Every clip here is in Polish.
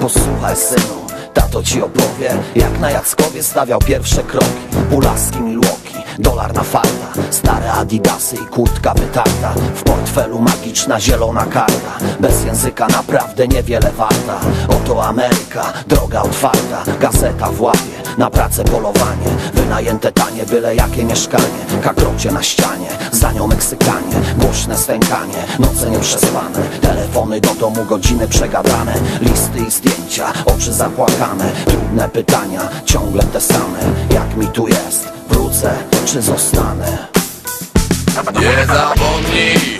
Posłuchaj synu, tato ci opowie Jak na Jackowie stawiał pierwsze kroki. Pulaski Milwaukee, dolar na farta Stare adidasy i kurtka wytarta. W portfelu magiczna zielona karta. Bez języka naprawdę niewiele warta. Oto Ameryka, droga otwarta. Gazeta w łapie, na pracę polowanie. Wynajęte tanie, byle jakie mieszkanie. Kakrocie na ścianie, za nią Meksykanie. Głośne stękanie, noce nieprzespane Telefony do domu, godziny przegadane. Listy i zdjęcia, oczy zapłakane. Trudne pytania, ciągle te same. Jak mi tu jest, wrócę czy zostanę? Nie zapomnij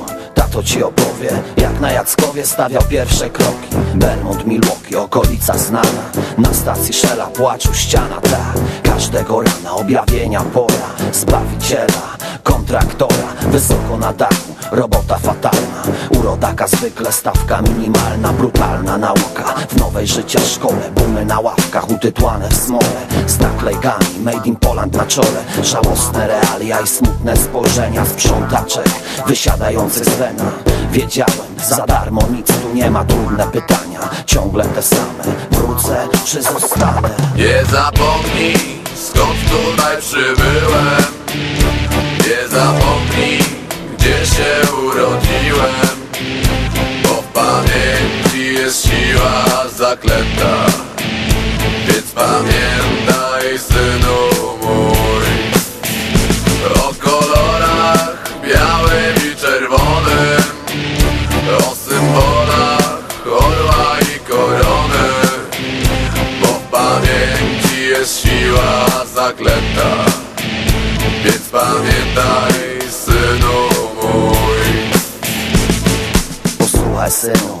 tato ci opowie. Jak na Jackowie stawiał pierwsze kroki. Belmont, Milwaukee, okolica znana. Na stacji Shella płaczu ściana ta. Każdego rana objawienia pora. Zbawiciela, kontraktora. Wysoko na dachu, robota fatalna U rodaka zwykle stawka minimalna Brutalna nauka. W nowej życia szkole Bumy na ławkach utytłane w smole. Z naklejkami Made in Poland na czole. Żałosne realia i smutne spojrzenia Sprzątaczek wysiadających z wena. Wiedziałem, za darmo nic tu nie ma Trudne pytania, ciągle te same Wrócę czy zostanę? Nie zapomnij skąd tutaj przybyłem jest siła zaklęta. Więc pamiętaj synu mój. O kolorach białym i czerwonym. O symbolach orła i korony. Bo w pamięci jest siła zaklęta. Więc pamiętaj synu mój. Posłuchaj synu,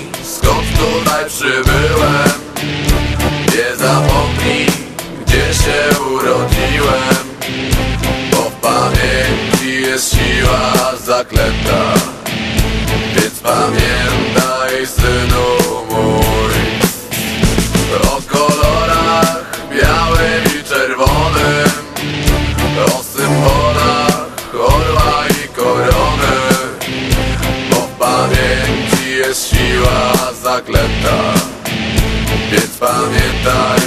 tutaj przybyłem. Nie zapomnij, gdzie się urodziłem. Bo w pamięci jest siła zaklęta. Więc pamiętaj synu mój. O kolorach białym i czerwonym O symbolach orła i korony. Bo w pamięci jest siła zaklęta Więc pamiętaj